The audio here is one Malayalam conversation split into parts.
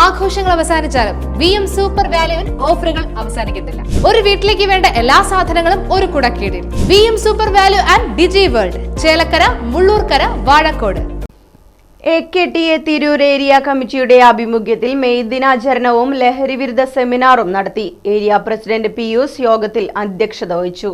ആഘോഷങ്ങൾ അവസാനിച്ചാലും വി എം സൂപ്പർ വാല്യുവിൽ ഓഫറുകൾ അവസാനിക്കുന്നില്ല ഒരു വീട്ടിലേക്ക് വേണ്ട എല്ലാ സാധനങ്ങളും ഒരു കുടക്കീടിൽ. V M super value and digi world Chelakkara Mullurkara Vazhakode. A K T A Tirur area കമ്മിറ്റിയുടെ ആഭിമുഖ്യത്തിൽ മെയ് ദിനാചരണവും ലഹരി വിരുദ്ധ സെമിനാറും നടത്തി. ഏരിയ പ്രസിഡന്റ് പിയൂസ് യോഗത്തിൽ അധ്യക്ഷത വഹിച്ചു.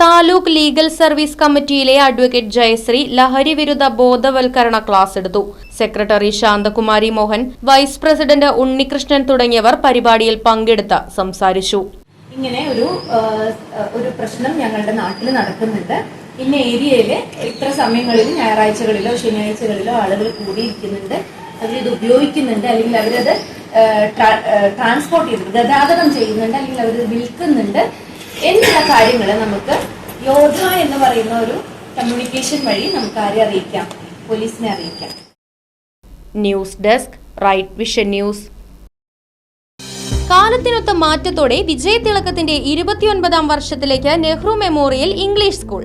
താലൂക്ക് ലീഗൽ സർവീസ് കമ്മിറ്റിയിലെ അഡ്വക്കേറ്റ് ജയശ്രീ ലഹരി വിരുദ്ധ ബോധവൽക്കരണ ക്ലാസ് എടുത്തു. Secretary Shanthakumari Mohan vice president Unnikrishnan തുടങ്ങിയവർ പരിപാടിയിൽ പങ്കെടുത്ത് സംസാരിച്ചു. ഇങ്ങനെ ഒരു ഒരു പ്രശ്നം ഞങ്ങളുടെ നാട്ടിൽ നടക്കുന്നുണ്ട്. ഇന്ന ഏരിയയിൽ ഇത്ര സമയങ്ങളിൽ ഞായറാഴ്ചകളിലോ ശനിയാഴ്ചകളിലോ ആളുകൾ കൂടിയിരിക്കുന്നുണ്ട്. അവരിത് ഉപയോഗിക്കുന്നുണ്ട്. അല്ലെങ്കിൽ അവരത് ട്രാൻസ്പോർട്ട് ചെയ്യുന്നുണ്ട് ഗതാഗതം ചെയ്യുന്നുണ്ട്. അല്ലെങ്കിൽ അവരത് വിൽക്കുന്നുണ്ട്. എന്നുള്ള കാര്യങ്ങൾ നമുക്ക് യോധ എന്ന് പറയുന്ന ഒരു കമ്മ്യൂണിക്കേഷൻ വഴി നമുക്ക് ആരെ അറിയിക്കാം? പോലീസിനെ അറിയിക്കാം. News desk right vision news കാലത്തിനൊത്ത മാറ്റത്തോടെ വിജയതിളക്കത്തിന്റെ ഇരുപത്തിയൊൻപതാം വർഷത്തിലേക്ക് നെഹ്റു മെമ്മോറിയൽ ഇംഗ്ലീഷ് സ്കൂൾ.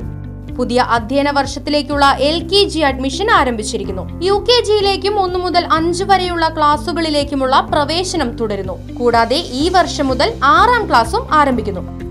പുതിയ അധ്യയന വർഷത്തിലേക്കുള്ള എൽ കെ ജി അഡ്മിഷൻ ആരംഭിച്ചിരിക്കുന്നു. യു കെ ജിയിലേക്കും ഒന്നു മുതൽ അഞ്ച് വരെയുള്ള ക്ലാസുകളിലേക്കുമുള്ള പ്രവേശനം തുടരുന്നു. കൂടാതെ ഈ വർഷം മുതൽ ആറാം ക്ലാസും ആരംഭിക്കുന്നു.